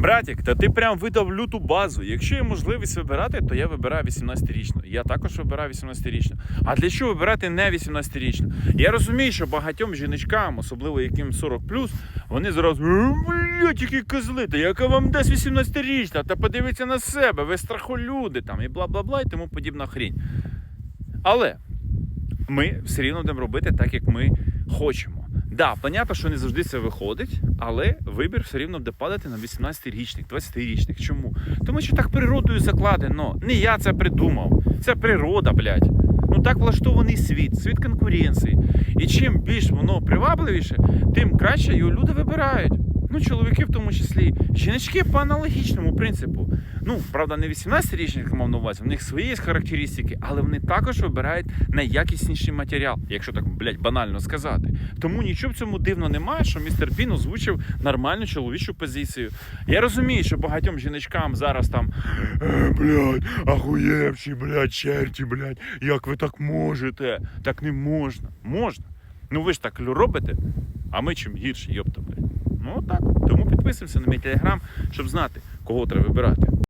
Братік, та ти прям видав люту базу. Якщо є можливість вибирати, то я вибираю 18-річну. Я також вибираю 18-річну. А для чого вибирати не 18-річну? Я розумію, що багатьом жіночкам, особливо яким 40 вони зразу «Е, блядь, які козли, та яка вам дасть 18-річна? Та подивіться на себе, ви страхолюди там і бла бла бла і тому подібна хрінь. Але ми все рівно будемо робити так, як ми хочемо. Да, понятно, що не завжди це виходить, але вибір все рівно буде падати на 18-річних, 20-річних. Чому? Тому що так природою закладено. Не я це придумав. Це природа, блядь. Ну так влаштований світ, світ конкуренції. І чим більш воно привабливіше, тим краще його люди вибирають. Ну, чоловіки в тому числі. Жіночки по аналогічному принципу. Ну, правда, не 18-річних мав на увазі, в них свої є характеристики, але вони також вибирають найякісніший матеріал, якщо так, блядь, банально сказати. Тому нічого в цьому дивно немає, що містер Бін озвучив нормальну чоловічу позицію. Я розумію, що багатьом жіночкам зараз там «Е, блядь, ахуєвші, блядь, черті, блядь, як ви так можете? Так не можна. Можна. Ну ви ж так робите, а ми чим гірше, йопта, блядь. Підписуємося на мій телеграм, щоб знати, кого треба вибирати.